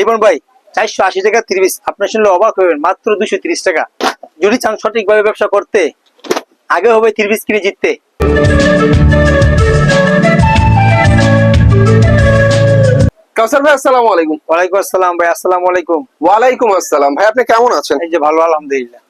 রিপন ভাই চারশো আশি টাকা তিরিশ আপনার শুনলে অবাক হবেন মাত্র দুশো তিরিশ টাকা। যদি চান সঠিকভাবে ব্যবসা করতে আগে হবে তিরিশ কিনে জিততে। কাউসার ভাই আসসালামু আলাইকুম। ওয়ালাইকুম আসসালাম ভাই আসসালামু আলাইকুম। ওয়ালাইকুম আসসালাম। ভাই আপনি কেমন আছেন? এই যে ভালো আলহামদুলিল্লাহ।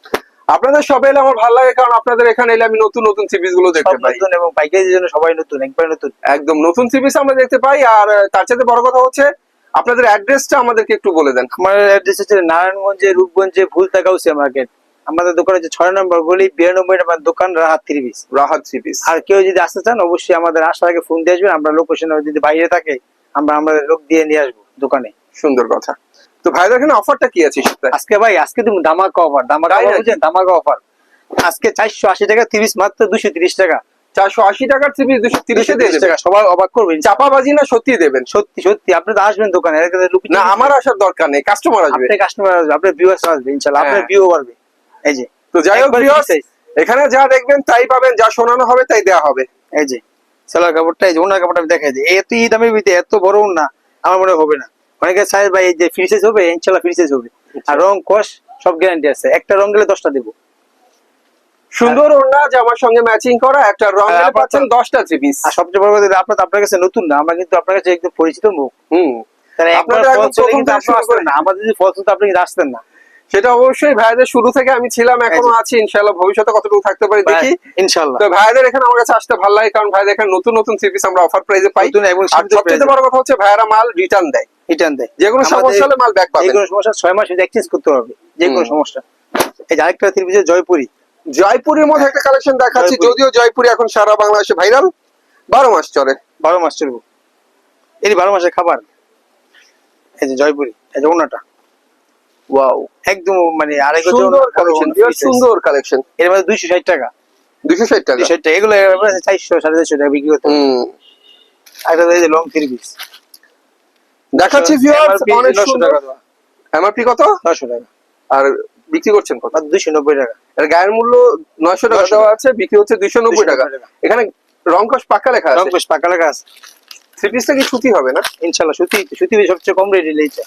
আপনাদের সবে এলে আমার ভালো লাগে কারণ আপনাদের এখানে এলে আমি নতুন নতুন সিরিজগুলো দেখতে পাই। নতুন এবং জন্য সবাই নতুন একবার নতুন। একদম নতুন সিরিজ আমরা দেখতে পাই আর তার চাইতে বড় কথা হচ্ছে আপনাদের অ্যাড্রেসটা আমাদেরকে একটু বলে দেন। আমার অ্যাড্রেস হচ্ছে নারায়ণগঞ্জে রূপগঞ্জে ভুলতা গাউসিয়া মার্কেট আমাদের দোকান হচ্ছে ছয় নম্বর গলি বিরানব্বই নম্বর দোকান রাহাত তিরিশ রাহাত সিরিজ আর কেউ যদি আসতে চান অবশ্যই আমাদের আসার আগে ফোন দিয়ে আসবেন। আমরা লোকেশন যদি বাইরে থাকে আমরা আমাদের লোক দিয়ে নিয়ে আসব দোকানে। সুন্দর কথা। তো ভাইদের এখানে অফারটা কি আছে আজকে ভাই আজকে তুমি দামাকা অফার দামাকা অফার দামাকা অফার আজকে চারশো আশি টাকা তিরিশ মাত্র দুশো তিরিশ টাকা। চারশো আশি টাকার দুশো তিরিশে টাকা সবাই অবাক করবেন। চাপাবাজি না সত্যি দেবেন। সত্যি সত্যি আপনি তো আসবেন দোকানে না আমার আসার দরকার নেই কাস্টমার আসবে। কাস্টমার আসবে আপনার ভিউয়ার্স আসবে ইনশাআল্লাহ আপনার হ্যাঁ। ভিউ বাড়বে। এই যে তো যাই হোক। এখানে যা দেখবেন তাই পাবেন যা শোনানো হবে তাই দেওয়া হবে। এই যে সেলার কাপড়টা এই যে ওনার কাপড়টা আমি দেখাই দিই। এত এই দামের ভিতরে এত বড় না আমার মনে হবে না। অনেকে চাই ভাই এই যে ফ্রি সাইজ হবে ইনশাআল্লাহ ফ্রি সাইজ হবে। আর রং কস সব গ্যারান্টি আছে। একটা রং গেলে দশটা দেবো। সুন্দর ওড়না জামার সঙ্গে ম্যাচিং করা একটা হ্যাঁ, পাচ্ছেন দশটা আর সবচেয়ে বড় কথা আপনার আপনার কাছে নতুন না আমরা কিন্তু আপনার কাছে একদম পরিচিত মুখ। হুম। আপনি আসতেন না। আমাদের যদি ফলস আপনি আসতেন না। সেটা অবশ্যই ভাইদের শুরু থেকে আমি ছিলাম এখনও আছি ইনশাআল্লাহ ভবিষ্যতে কতটুকু থাকতে পারি দেখি। ইনশাআল্লাহ। তো ভাইদের এখানে আমার কাছে আসতে ভালো লাগে কারণ ভাইদের এখানে নতুন নতুন সিপিস আমরা অফার প্রাইসে পাই। এবং সবচেয়ে বড় কথা হচ্ছে ভাইরা মাল রিটার্ন দেয়। রিটার্ন দেয়। যে কোনো সমস্যা হলে মাল ব্যাক যে কোনো সমস্যা ছয় মাস এক্সচেঞ্জ করতে হবে। যে কোনো সমস্যা। এই আরেকটা ত্রিভুজের জয়পুরি। জয়পুরের মধ্যে একটা কালেকশন দেখাচ্ছি যদিও জয়পুরি এখন সারা বাংলাদেশে ভাইরাল বারো মাস চলে। বারো মাস চলবো। এর বারো মাসের খাবার। এই যে জয়পুরি এই যে ওনাটা ওয়াও একদম মানে আড়াই সুন্দর কালেকশন সুন্দর কালেকশন এর মধ্যে দুইশো ষাট টাকা। দুশো ষাট টাকা। ষাট টাকা। এগুলো চারশো সাড়ে চারশো টাকা বিক্রি করতে একটা এই যে লং থ্রি পিস দেখাচ্ছি ভিউয়ার্স অনেক সুন্দর। এমআরপি কত? নশো টাকা। আর বিক্রি করছেন কত? দুইশো নব্বই টাকা। এর গায়ের মূল্য নয়শো টাকা দেওয়া আছে বিক্রি হচ্ছে দুইশো নব্বই টাকা। এখানে রংকশ পাক্কা লেখা আছে। পেশ পাকা লেখা আছে। থ্রি পিসটা কি সুতি হবে না? ইনশাল্লাহ সুতি সুতি সবচেয়ে কম রেটে লেগেছে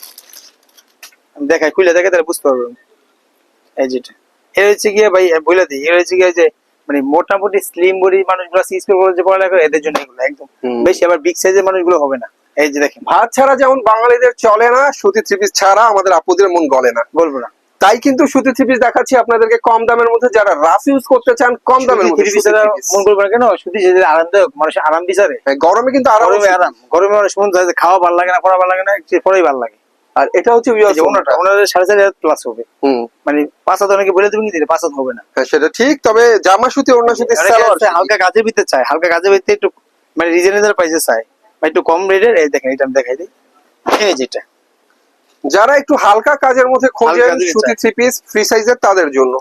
আমি দেখাই খুলে দেখে তাহলে বুঝতে পারবেন এই যেটা এর হচ্ছে গিয়ে ভাই বলে দিই এর হচ্ছে গিয়ে যে মানে মোটামুটি স্লিম বডি মানুষগুলো যে পড়ালেখা করে এদের জন্য এগুলো একদম। বেশি আবার বিগ সাইজের মানুষগুলো হবে না। এই যে দেখেন। ভাত ছাড়া যেমন বাঙালিদের চলে না সুতি থ্রি পিস ছাড়া আমাদের আপুদের মন গলে না। বলব না। তাই কিন্তু সুতি থ্রি পিস দেখাচ্ছি আপনাদেরকে কম দামের মধ্যে। যারা রাফ ইউজ করতে চান কম দামের মধ্যে। মন কেন? সুতি আরামদায়ক মানুষের আরাম বিচারে হ্যাঁ, গরমে কিন্তু আরাম গরমে আরাম। গরমে মানুষ মন চায় খাওয়া ভালো লাগে না পড়া ভালো লাগে না পড়াই ভালো লাগে। আর এটা হচ্ছে। ওনাদের সাড়ে চার হাজার প্লাস হবে। মানে পাঁচ হাজার অনেকে বলে দিলে পাঁচ হবে না। হ্যাঁ সেটা ঠিক তবে জামা সুতি ওড়না সুতি হালকা কাজের ভিতরে চায় হালকা কাজের ভিতরে একটু মানে রিজনেবল প্রাইসে বা একটু কম রেটের এই দেখেন এটা আমি দেখাই দিই। এই যেটা যারা একটু হালকা কাজের মধ্যে খোঁজেন সুতি থ্রি পিস ফ্রি সাইজের তাদের জন্য।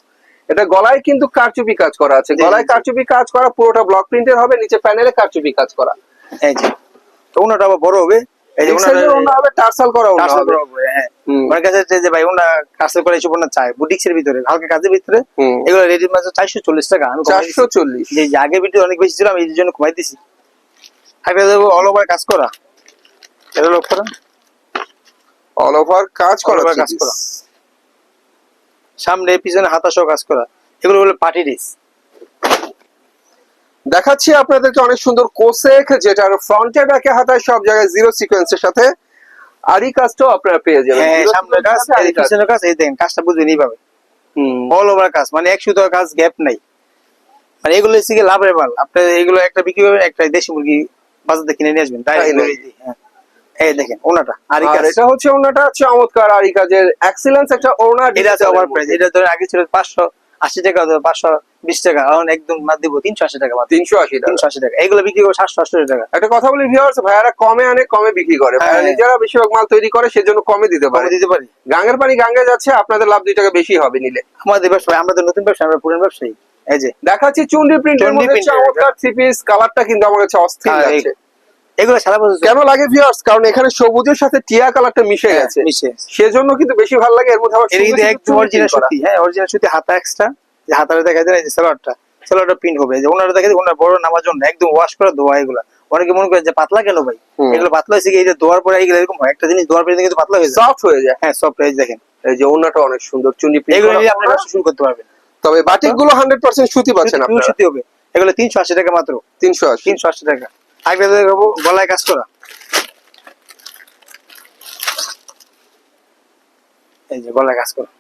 এটা গলায় কিন্তু কারচুপি কাজ করা আছে। গলায় কারচুপি কাজ করা পুরোটা ব্লক প্রিন্টের হবে নিচে প্যানেলে কারচুপি কাজ করা। এই যে তো ওনাটা আবার বড় হবে? এই যে সাইজের হবে টার্সাল করা টার্সেল হবে। হ্যাঁ। আমার কাছে যে ভাই ওনা টার্সেল করে এসব ওনা চায় বুটিক্সের ভিতরে হালকা কাজের ভিতরে। এগুলো রেডি মাত্র চারশো চল্লিশ টাকা। আমি কমাই দিছি। চারশো চল্লিশ। যে যে আগের ভিডিও অনেক বেশি ছিল আমি এই জন্য কমাই দিছি। অল ওভার কাজ করা। এটা লক্ষ্য করেন অল ওভার কাজ করা কাজ করা। সামনে পিছনে কাজ করা। এগুলো হলো পার্টি ড্রেস দেখাচ্ছি আপনাদেরকে অনেক সুন্দর কোসেক যেটার ফ্রন্টে ব্যাকে হাতায় সব জায়গায় জিরো সিকোয়েন্সের সাথে আরই কাজটাও আপনারা পেয়ে যাবেন। হ্যাঁ সামনে কাজ। পিছনে কাজ। এই দেখেন কাজটা বুঝবেন এইভাবে অল ওভার কাজ মানে এক সুতো কাজ গ্যাপ নাই। মানে এগুলো হচ্ছে কি লাভের মাল। আপনি এগুলো একটা বিক্রি করবেন একটা দেশি মুরগি বাজার থেকে কিনে নিয়ে আসবেন তাই নাই। এই দেখেন ওনাটা আর কাজ এটা হচ্ছে ওনাটা চমৎকার আরই কাজের এক্সিলেন্স একটা ওনা এটা আছে ওভার প্রাইস এটা ধরেন আগে ছিল পাঁচশো আশি টাকা পাঁচশো বিশ টাকা এখন একদম মাত দিব তিনশো আশি টাকা তিনশো আশি তিনশো আশি টাকা এগুলো বিক্রি করব সাতশো আটশো টাকা। একটা কথা বলি ভিউয়ার্স ভাইয়ারা কমে আনে কমে বিক্রি করে। হ্যাঁ। নিজেরা বেশিরভাগ মাল তৈরি করে সেজন্য কমে দিতে পারে। দিতে পারি। গাঙ্গের পানি গাঙ্গে যাচ্ছে আপনাদের লাভ দুই টাকা বেশি হবে নিলে। আমাদের ব্যবসা আমরা তো নতুন ব্যবসা আমরা পুরান ব্যবসায়ী। এই যে দেখাচ্ছি চুন্ডি প্রিন্টের মধ্যে চমৎকার থ্রি পিস কালারটা কিন্তু আমার কাছে অস্থির হ্যাঁ, লাগছে। এগুলো সারা বছর কেন লাগে ভিউয়ার্স কারণ এখানে সবুজের সাথে টিয়া কালারটা মিশে হ্যাঁ, গেছে। মিশে সেজন্য কিন্তু বেশি ভালো লাগে এর মধ্যে আবার কিন্তু একদম অরিজিনাল সুতি হ্যাঁ অরিজিনাল সুতি হাতা এক্সট্রা যে হাতাটা দেখা যায় না এই যে সালোয়ারটা সালোয়ারটা প্রিন্ট হবে। যে ওনারা দেখা যায় ওনার বড় নামার জন্য একদম ওয়াশ করা ধোয়া এগুলা। অনেকে মনে করে যে পাতলা কেন ভাই? এগুলো পাতলা হয়েছে এই যে ধোয়ার পরে এগুলো এরকম হয়? একটা জিনিস ধোয়ার পরে কিন্তু পাতলা হয়ে যায়। সফট হয়ে যায়। হ্যাঁ সফট প্রাইস দেখেন। এই যে ওনাটা অনেক সুন্দর চুনি print এগুলো আপনি শুরু করতে পারবেন। তবে বাটিকগুলো হান্ড্রেড পার্সেন্ট সুতি পাচ্ছেন আপনারা। সুতি হবে। এগুলো তিনশো আশি টাকা মাত্র। তিনশো আশি। তিনশো আশি টাকা। আগে দেখাবো গলায় কাজ করা। এই যে গলায় কাজ করা।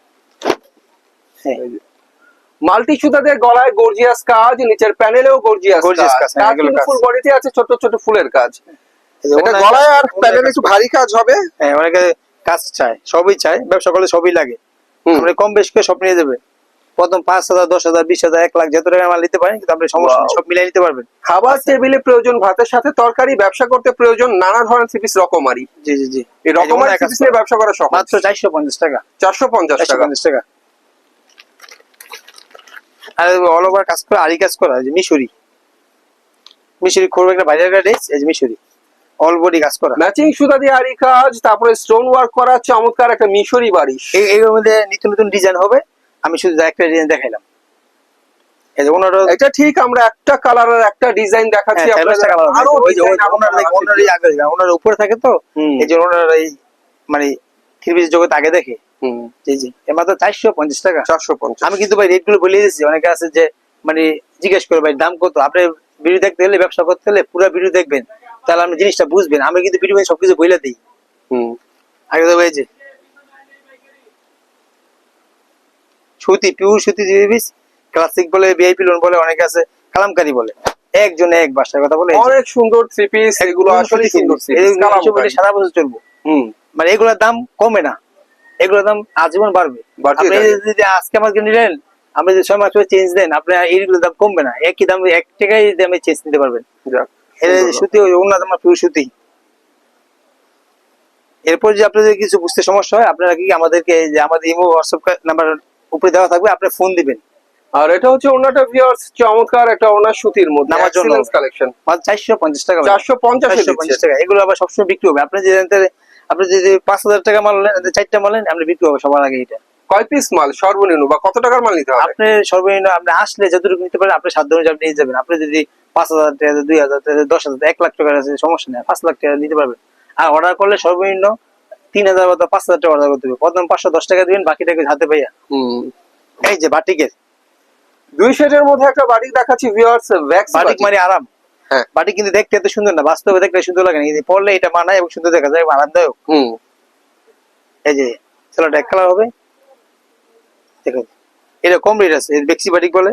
মাল্টি সুতাদের গলায় গর্জিয়াস কাজ নিচের প্যানেলেও গর্জিয়াস কাজ। কাজ, হ্যাঁ, ফুল বডিতে আছে ছোট ছোট ফুলের কাজ। এটা গলায় আর প্যানেলে একটু ভারী কাজ হবে। হ্যাঁ অনেকে কাজ চায় সবই চায় ব্যবসা করলে সবই লাগে। কম বেশ করে সব নিয়ে যাবে। প্রথম পাঁচ হাজার দশ হাজার বিশ হাজার এক লাখ যত টাকা মাল নিতে পারেন কিন্তু আপনি সমস্যা নেই, সব মিলিয়ে নিতে পারবেন। খাবার টেবিলে প্রয়োজন ভাতের সাথে তরকারি ব্যবসা করতে প্রয়োজন নানা ধরনের থ্রিপিস রকমারি। জি জি জি। এই রকমারি থ্রিপিস নিয়ে ব্যবসা করা সহজ। মাত্র চারশো পঞ্চাশ টাকা। চারশো পঞ্চাশ চারশো টাকা। পঞ্চাশ টাকা। আর অল ওভার কাজ করা আরি কাজ করা এই যে মিশরি। মিশরি খুব একটা বাইরের ড্রেস এই যে মিশরি। অল বডি কাজ করা। ম্যাচিং সুতা দিয়ে আরি কাজ তারপরে স্টোন ওয়ার্ক করা চমৎকার একটা মিশরি বাড়ি। এই এগুলোর মধ্যে নিত্য নতুন ডিজাইন হবে। আমি শুধু একটা ডিজাইন দেখাইলাম। এই যে ওনারও এটা ঠিক আমরা একটা কালারের একটা ডিজাইন দেখাচ্ছি হ্যাঁ, ওনার উপরে থাকে তো এই যে ওনার এই মানে থ্রি জগৎ আগে দেখে। জি জি এর মাত্র চারশো পঞ্চাশ টাকা। চারশো পঞ্চাশ। আমি কিন্তু ভাই রেটগুলো বলে দিয়েছি। অনেকে আছে যে মানে জিজ্ঞেস করে ভাই দাম কত? আপনি ভিডিও দেখতে হলে ব্যবসা করতে হলে পুরো ভিডিও দেখবেন। তাহলে আপনি জিনিসটা বুঝবেন। আমি কিন্তু ভিডিও সবকিছু বলে দিই। হুম। আগে তো এই যে সুতি পিওর সুতি জিনিস ক্লাসিক বলে ভিআইপি লোন বলে অনেকে আছে কালামকারি বলে। একজনে এক বাসার কথা বলে অনেক সুন্দর থ্রি পিস এগুলো আসলে সুন্দর পিস সারা বছর চলবো। হুম। মানে এগুলোর দাম কমে না। এগুলোর দাম আজীবন বাড়বে। আপনি যদি আজকে আমাকে নিলেন আপনি যদি ছয় মাস পরে চেঞ্জ দেন আপনার এইগুলোর দাম কমবে না। একই দাম এক টাকায় দামে চেঞ্জ নিতে পারবেন। সুতি ওই ওনার দাম পিওর সুতি। এরপর যে আপনাদের কিছু বুঝতে সমস্যা হয় আপনারা কি আমাদেরকে এই যে আমাদের ইমো হোয়াটসঅ্যাপ নাম্বার উপরে দেওয়া থাকবে আপনি ফোন দিবেন। আর এটা হচ্ছে ওনাটা ভিউয়ার্স চমৎকার একটা ওনার সুতির মধ্যে নামার জন্য। কালেকশন মাত্র চারশো পঞ্চাশ টাকা চারশো পঞ্চাশ চারশো পঞ্চাশ টাকা। এগুলো আবার সবসময় বিক্রি হবে। আপনি যে আপনি যদি পাঁচ হাজার টাকা মাল নেন চারটা মাল নেন আপনি বিক্রি হবে সবার আগে এটা। কয় পিস মাল? সর্বনিম্ন বা কত টাকার মাল নিতে হবে? আপনি সর্বনিম্ন আপনি আসলে যতটুকু নিতে পারেন আপনি সাধ্য অনুযায়ী আপনি নিয়ে যাবেন। আপনি যদি পাঁচ হাজার টাকা দুই হাজার টাকা দশ হাজার এক লাখ টাকার আছে সমস্যা নেই। পাঁচ লাখ টাকা নিতে পারবেন। আর অর্ডার করলে সর্বনিম্ন তিন হাজার বা পাঁচ হাজার টাকা অর্ডার করতে হবে। প্রথম পাঁচশো দশ টাকা দিবেন বাকি টাকা হাতে পাইয়া। এই যে বাটিকের। দুই সেটের মধ্যে একটা বাটিক দেখাচ্ছি ভিউয়ার্স ভ্যাক্স বাটিক মানে আরাম। হ্যাঁ। বাটিক কিন্তু দেখতে এত সুন্দর না বাস্তবে দেখলে সুন্দর লাগে না। কিন্তু পরলে এটা মানায় এবং সুন্দর দেখা যায় আরামদায়ক। হুম। এই যে ছেলেটা এক কালার হবে। দেখুন এটা কম রেট আছে বেক্সি বাটিক বলে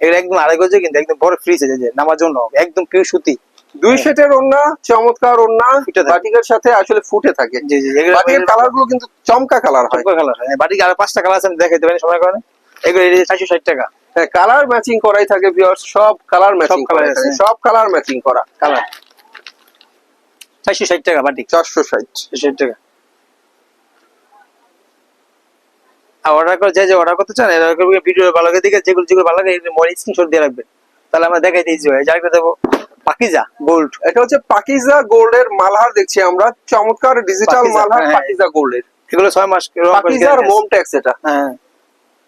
এটা একদম আড়াই গজে কিন্তু একদম বড় ফ্রিজ আছে। যে নামার জন্য একদম পিওর সুতি। দুই সেটের ওন্না চমৎকার ওন্না বাটিকের সাথে আসলে ফুটে থাকে। জি জি বাটিকের কালারগুলো কিন্তু চমকা কালার হয়। কালার হয়। বাটিক আর পাঁচটা কালার আছে আমি দেখাইতে পারি সময় কারণে এগুলো চারশো ষাট টাকা। হ্যাঁ কালার ম্যাচিং করাই থাকে ভিউয়ার্স সব কালার ম্যাচিং করা সব কালার ম্যাচিং করা কালার। চারশো ষাট টাকা বাটিক। চারশো ষাট। ষাট টাকা। আর অর্ডার করে যে যে অর্ডার করতে চান ভিডিও ভালো লাগে দেখে যেগুলো যেগুলো ভালো লাগে মোবাইল স্ক্রিনশট দিয়ে রাখবেন তাহলে আমরা দেখাইতে ইজি হয় যাকে দেবো পাকিজা গোল্ড এটা হচ্ছে পাকিজা গোল্ডের মালহার দেখছি আমরা চমৎকার ডিজিটাল মালহার হ্যাঁ। পাকিজা গোল্ডের। এগুলো ছয় মাস পাকিজার মোম ট্যাক্স এটা। হ্যাঁ।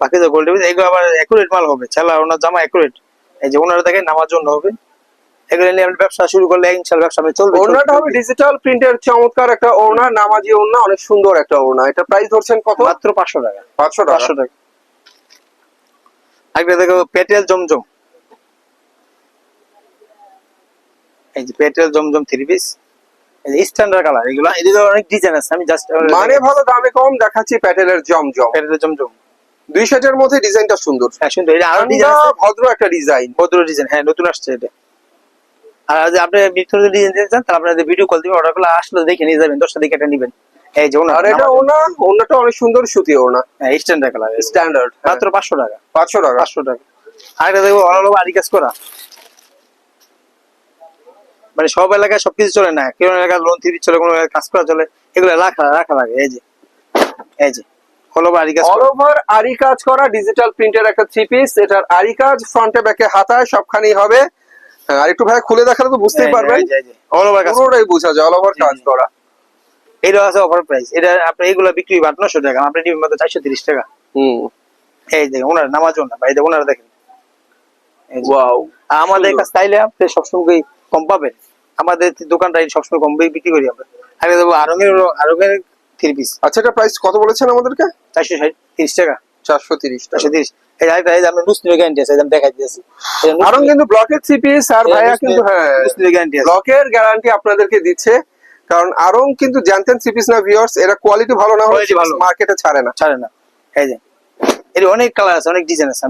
পাকিজা গোল্ড এগুলো আবার একুরেট মাল হবে। ছেলা ওনার জামা একুরেট এই যে ওনারা দেখেন নামার জন্য হবে। এগুলো নিয়ে আপনি ব্যবসা শুরু করলে ব্যবসা চলবে ওড়নাটা হবে ডিজিটাল প্রিন্টের চমৎকার একটা ওড়না নামাজি ওড়না অনেক সুন্দর একটা ওড়না। এটা প্রাইস ধরছেন কত? মাত্র পাঁচশো টাকা। পাঁচশো টাকা। পাঁচশো টাকা। আগে দেখো পেটেল জমজম। এই যে পেটেল জমজম থ্রি পিস স্ট্যান্ডার্ড কালার এগুলো এদিকে অনেক ডিজাইন আছে আমি জাস্ট মানে ভালো দামে কম দেখাচ্ছি প্যাটেলের জমজম। পেটেল জমজম। দুই সেটের মধ্যে ডিজাইনটা সুন্দর। হ্যাঁ সুন্দর এটা আরও ডিজাইন আছে। ভদ্র একটা ডিজাইন ভদ্র ডিজাইন হ্যাঁ নতুন আসছে এটা। আর যদি আপনি ডিজাইন দিতে চান তাহলে আপনাদের ভিডিও কল দিবেন অর্ডার করলে আসলে দেখে নিয়ে যাবেন দশটা দেখে এটা নেবেন। এই যে আর এটা অনেক সুন্দর সুতি ওড়না স্ট্যান্ডার্ড কালার স্ট্যান্ডার্ড মাত্র পাঁচশো টাকা। পাঁচশো টাকা। পাঁচশো টাকা। আরেকটা দেখব অল ওভার আরি কাজ করা। মানে সব এলাকায় সবকিছু চলে না। কেউ এলাকায় লোন থ্রি চলে কোনো কাজ করা চলে এগুলো রাখা রাখা লাগে এই যে। এই যে ওভার আরি কাজ করা। ডিজিটাল প্রিন্টের একটা থ্রি পিস এটার আরি কাজ ফ্রন্টে ব্যাকে হাতায় সবখানেই হবে। হ্যাঁ, আর একটু ভাই খুলে দেখালে তো বুঝতেই পারবেন। এই যে, এই যে, all over কাজ করা। পুরোটাই বোঝা যায় অল ওভার কাজ করা। এটা আছে অফার প্রাইস এটা আপনি এগুলো বিক্রি আটশো টাকা আপনি চারশো তিরিশ টাকা। হুম। এই দেখেন ওনার ভাই ওনারা দেখেন। ওয়াও আমাদের কাছে চাইলে আপনি সবসময় কম পাবে? আমাদের দোকানটা সবসময় কম বিক্রি করি আমরা। আগে দেবো আরঙের আরঙের থ্রি পিস আচ্ছা এটা প্রাইস কত বলেছেন আমাদেরকে? চারশো ষাট তিরিশ টাকা। চারশো তিরিশ চারশো তিরিশ। এই আরেকটা এই আমরা নুসনির গ্যারান্টি আছে আমি দেখাই দিয়েছি আরং কিন্তু ব্লকের থ্রি পিস আর ভাইয়া কিন্তু হ্যাঁ নুসনির গ্যারান্টি আছে। ব্লকের গ্যারান্টি আপনাদেরকে দিচ্ছে। কারণ আরং কিন্তু জানতেন থ্রি পিস না ভিউয়ার্স এরা কোয়ালিটি ভালো না হলে। মার্কেটে ছাড়ে না। ছাড়ে না। এই যে এর অনেক কালার আছে অনেক ডিজাইন আছে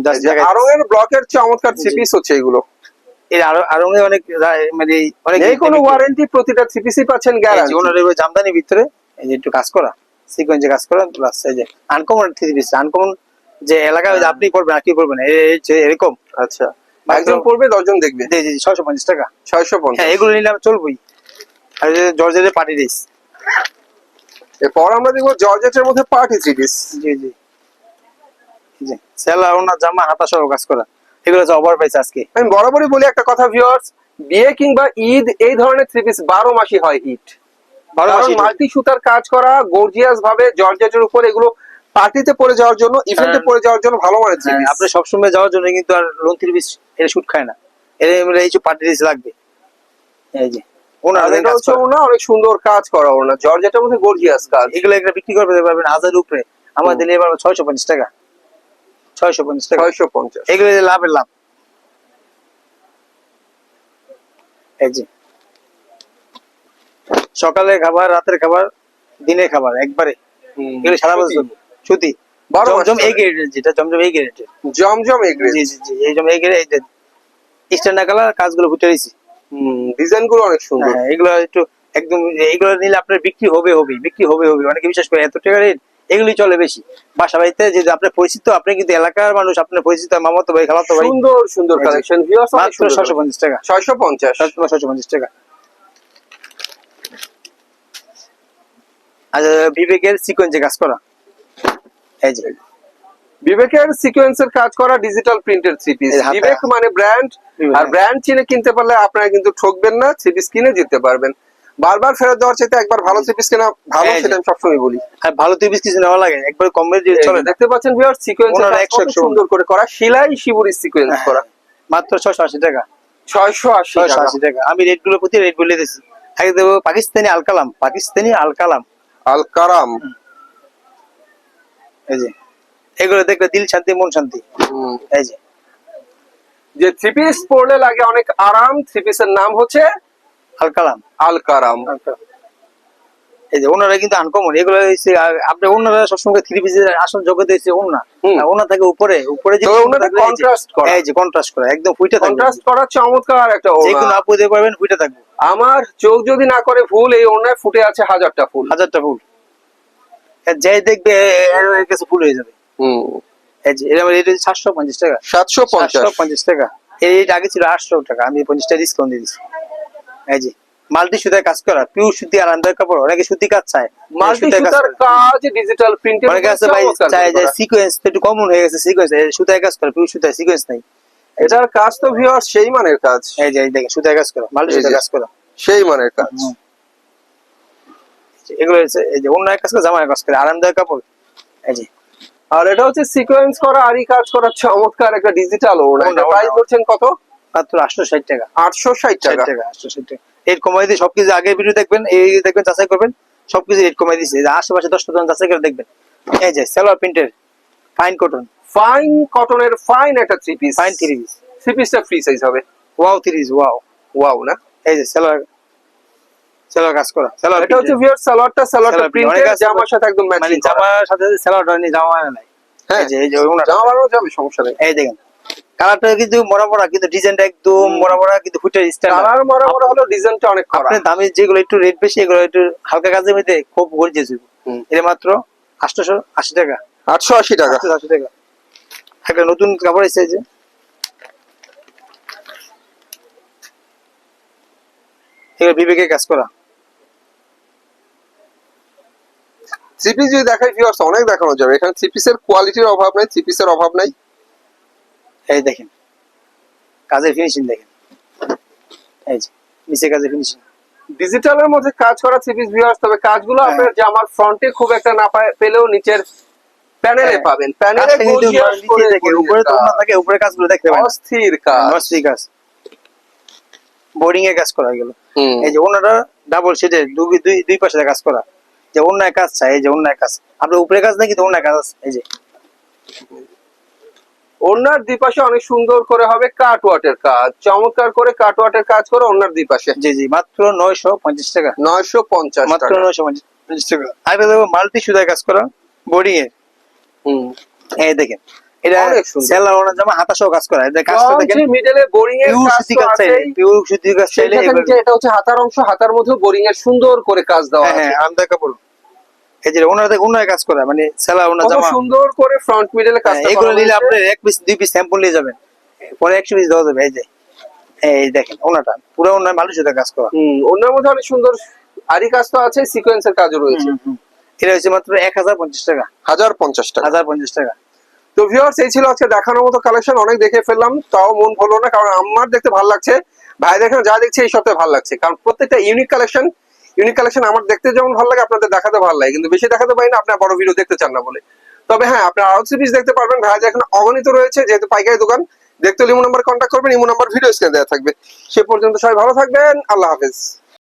আরং এর ব্লকের চমৎকার থ্রি পিস হচ্ছে এগুলো। এর আরও আরঙে অনেক মানে অনেক এই কোনো ওয়ারেন্টি প্রতিটা থ্রি পাচ্ছেন গ্যারান্টি ওনার ওই জামদানির ভিতরে এই যে একটু কাজ করা সিকোয়েন্সে কাজ করা প্লাস এই যে আনকমন আনকমন যে এলাকায় আপনি করবেন আর কি এরকম। আচ্ছা। একজন পড়বে দশজন দেখবে। ছয়শো পঞ্চাশ টাকা। ছয়শো হ্যাঁ পঞ্চাশ এগুলো নিলে আমি চলবই। আর এই যে জর্জের পার্টি ড্রেস এরপর আমরা দেখব জর্জেটের মধ্যে পার্টি থ্রি জি জি। জি সেলা ওনার জামা হাতা সহ কাজ করা। এগুলো হচ্ছে ওভার প্রাইস আজকে। আমি বরাবরই বলি একটা কথা ভিউয়ার্স বিয়ে কিংবা ঈদ এই ধরনের থ্রি পিস বারো মাসই হয় হিট মাসই মাল্টি সুতার কাজ করা গর্জিয়াস ভাবে জর্জেটের উপর এগুলো পার্টিতে পরে যাওয়ার জন্য ইভেন্টে হ্যাঁ। পরে যাওয়ার জন্য ভালো থ্রি হ্যাঁ, আপনি সবসময় যাওয়ার জন্য কিন্তু আর লোন থ্রি পিস এটা শুট খায় না। এর মানে এই যে পার্টি ড্রেস লাগবে। এই যে অনেক সুন্দর কাজ করা ওনা জর্জেটের মধ্যে গর্জিয়াস কাজ। এগুলো একটা বিক্রি করতে পারবেন হাজার উপরে। আমার দিলে এবার ছয়শো পঞ্চাশ টাকা। ছয়শো পঞ্চাশ টাকা। ছয়শো পঞ্চাশ। এগুলো লাভের লাভ। এই যে। সকালের খাবার রাতের খাবার দিনের খাবার একবারে। এগুলো সারা বছর জমজম এই গ্রেডের যেটা জমজম এই গ্রেডের জমজম এগ্রে জি জি জি এই জম এই গ্রেড স্ট্যান্ডার্ড কালার কাজগুলো ডিজাইনগুলো অনেক সুন্দর। হ্যাঁ এগুলো একটু একদম এগুলো নিলে আপনার বিক্রি হবে হবে। বিক্রি হবে হবে। অনেকে বিশ্বাস করে এত টাকা রেট এগুলি চলে বেশি। বাসা বাড়িতে যে আপনার পরিচিত আপনি কিন্তু এলাকার মানুষ আপনার পরিচিত মামাতো ভাই খালাতো ভাই। সুন্দর সুন্দর কালেকশন মাত্র ছশো পঞ্চাশ টাকা। ছয়শো পঞ্চাশ। ছশো পঞ্চাশ টাকা। আর বিবেকের সিকোয়েন্সে কাজ করা। এই যে। বিবেকের সিকোয়েন্সের কাজ করা ডিজিটাল প্রিন্টের থ্রি পিস বিবেক মানে ব্র্যান্ড আর। ব্র্যান্ড চিনে কিনতে পারলে আপনারা কিন্তু ঠকবেন না থ্রি পিস কিনে জিততে পারবেন। বারবার ফেরত দেওয়ার চাইতে একবার ভালো থ্রি পিস কেনা ভালো সেটা আমি সবসময় বলি। আর ভালো তুই কিছু নেওয়া লাগে। একবার কম রেট চলে দেখতে পাচ্ছেন ভিউয়ার সিকোয়েন্স সুন্দর করে করা। সেলাই শিবুরি সিকোয়েন্স হ্যাঁ, করা। মাত্র ছশো আশি টাকা। ছয়শো আশি ছয়শো টাকা আশি টাকা। আমি রেটগুলো প্রতি রেট বলে দিয়েছি। আগে দেবো পাকিস্তানি আলকালাম পাকিস্তানি আলকালাম আল কারাম এই যে। এগুলো দেখলে দিল শান্তি মন শান্তি। এই যে। যে থ্রি পিস পরলে লাগে অনেক আরাম। থ্রি পিসের নাম হচ্ছে আল এই যে ওনারা কিন্তু আনকমন এগুলো হচ্ছে আপনি ওনারা সবসময় থ্রি পিসের আসল জগতে হচ্ছে ওনা। ওনা থাকে উপরে। উপরে যে তো সুন্দর ওনাটা থাকবে, এই যে- contrast করা। এই যে কন্ট্রাস্ট করা একদম ফুইটা থাকবে। কন্ট্রাস্ট করা চমৎকার একটা যে কোনো আপু দিতে পারবেন ফুইটা থাকবে। আমার চোখ যদি না করে ভুল এই ওড়নায় ফুটে আছে হাজারটা ফুল। হাজারটা ফুল। যাই দেখবে এর এর কাছে ফুল হয়ে যাবে। হুম। এই যে এটা রেট হচ্ছে সাতশো পঞ্চাশ টাকা। সাতশো পঞ্চাশ। টাকা। এই রেট আগে ছিল আটশো টাকা। আমি পঞ্চাশ টাকা ডিসকাউন্ট দিয়ে দিচ্ছি এই যে মাল্টি সুতায় কাজ করা পিওর সুতি আরামদায়ক কাপড় অনেকে সুতি কাজ চায় মাল্টি সুতার। কাজ ডিজিটাল প্রিন্টের অনেকে আছে ভাই চায় যে সিকোয়েন্স একটু কমন হয়ে গেছে সিকোয়েন্স সুতায় কাজ করে পিওর সুতায় সিকোয়েন্স নাই। এটার কাজ তো ভিউয়ার সেই মানের কাজ। এই যে দেখেন সুতায় কাজ করা মাল্টি। সুতায় কাজ করা। সেই মানের কাজ। এগুলো এই যে অন্য কাজ করে জামায় কাজ করে আরামদায়ক কাপড়। এই যে। আর এটা হচ্ছে সিকোয়েন্স করা আরই কাজ করা চমৎকার একটা ডিজিটাল ওড়না। ওড়না, এটা প্রাইস বলছেন কত? মাত্র আটশো ষাট টাকা। আটশো ষাট টাকা? টাকা আটশো ষাট টাকা। রেট কমাই দিয়ে সবকিছু আগে ভিডিও দেখবেন এই দেখবেন যাচাই করবেন সবকিছু রেট কমাই যে আশেপাশে দশটা দোকান যাচাই করে দেখবেন। এই যে সেলোয়ার প্রিন্টের ফাইন কটন ফাইন কটনের ফাইন একটা three piece fine three piece three পিসটা ফ্রি সাইজ হবে। Wow three piece wow wow না? এই যে সেলোয়ার সেলোয়ার কাজ করা সেলোয়ার এটা হচ্ছে ভিউয়ার সালোয়ারটা সালোয়ারটা জামার সাথে একদম মানে জামার সাথে সেলোয়ারটা জামা মানে নাই। হ্যাঁ। এই যে এই যে জামা বানানো যাবে সমস্যা নেই। এই দেখেন কালারটা কিন্তু মরা মরা কিন্তু ডিজাইনটা একদম মরা মরা কিন্তু ফুটে স্টাইল কালার মরা মরা হলো ডিজাইনটা অনেক করা। আপনার দামি যেগুলো একটু রেট বেশি এগুলো একটু হালকা কাজের মধ্যে খুব গর্জিয়াস হইব। এটা মাত্র আটশোশো আশি টাকা। আটশো আশি টাকা। আটশো আশি টাকা। একটা নতুন কাপড় এসেছে যে। এগুলো বিবেকে কাজ করা। পিস যদি দেখাই ভিউয়ার্স অনেক দেখানো যাবে। এখানে থ্রি পিসের কোয়ালিটির অভাব নাই থ্রি পিসের অভাব নাই। এই দেখেন। কাজের ফিনিশিং দেখেন। এই যে নিচে কাজের ফিনিশিং ডিজিটালের মধ্যে কাজ করা থ্রি পিস ভিউয়ার্স তবে কাজগুলো হ্যাঁ। আপনার জামার ফ্রন্টে খুব একটা না পেলেও নিচের প্যানেলে। পাবেন। প্যানেলে কিন্তু নিচে উপরে তো ওনা থাকে উপরে কাজগুলো দেখতে পারেন। অস্থির কাজ। নস্ট্রি কাজ। বোর্ডিং এ কাজ করা গেল। এই যে ওনারা ডাবল সিটে দুই দুই দুই পাশে কাজ করা। যে অন্যায় কাজ চাই এই যে অন্যায় কাজ। আপনার উপরে কাজ নাকি তো অন্যায় কাজ আছে। এই যে। ওনার দুপাশে অনেক সুন্দর করে হবে কাটওয়াটের কাজ। চমৎকার করে কাটওয়াটের কাজ করে ওনার দুপাশে। জি জি মাত্র নয়শো পঞ্চাশ টাকা। নয়শো পঞ্চাশ মাত্র নয়শো পঞ্চাশ টাকা। আরেকটা দেখো মাল্টি সুতায় কাজ করা বোর্ডিং এর। হুম। এই দেখেন এটা। সেলার ওনার জামা হাতা সহ কাজ করা। যে কাজটা দেখেন মিডলে বোরিং এর কাজ চাইলে পিওর সুতি কাজ চাইলে এটা হচ্ছে হাতার অংশ হাতার মধ্যে বোরিং এর সুন্দর করে কাজ দেওয়া হ্যাঁ আছে। হ্যাঁ আমদা কাপড়। এই যে ওনার ওনার কাজ করা মানে সেলার ওনার জামা। সুন্দর করে ফ্রন্ট মিডলে হ্যাঁ, কাজটা এগুলো নিলে আপনি এক পিস দুই পিস স্যাম্পল নিয়ে যাবেন। পরে একশো পিস দেওয়া যাবে এই যে। এই দেখেন ওনাটা। পুরো ওনার কাজ করা। হুম ওনার মধ্যে অনেক সুন্দর আরি কাজ তো আছে সিকোয়েন্সের কাজও রয়েছে। এটা হচ্ছে মাত্র এক হাজার পঞ্চাশ টাকা। হাজার পঞ্চাশ টাকা। হাজার পঞ্চাশ টাকা। তো ভিউয়ার্স এই ছিল আজকে দেখানোর মতো কালেকশন অনেক দেখে ফেললাম তাও মন ভরলো না কারণ আমার দেখতে ভালো লাগছে। ভাই দেখেন যা দেখছে এই সপ্তাহে ভালো লাগছে। কারণ প্রত্যেকটা ইউনিক কালেকশন ইউনিক কালেকশন আমার দেখতে যেমন ভালো লাগে, আপনাদের দেখাতে ভালো লাগে। কিন্তু বেশি দেখাতে পারি না, আপনার বড় ভিডিও দেখতে চান না বলে। তবে হ্যাঁ আপনার আরও সিরিজ দেখতে পারবেন। ভাই এখন অগণিত রয়েছে, যেহেতু পাইকারি দোকান, দেখতে হলে ইমো নাম্বার কন্ট্যাক্ট করবেন, ইমো নাম্বার ভিডিও স্ক্রিনে দেওয়া থাকবে। সে পর্যন্ত সবাই ভালো থাকবেন, আল্লাহ হাফেজ।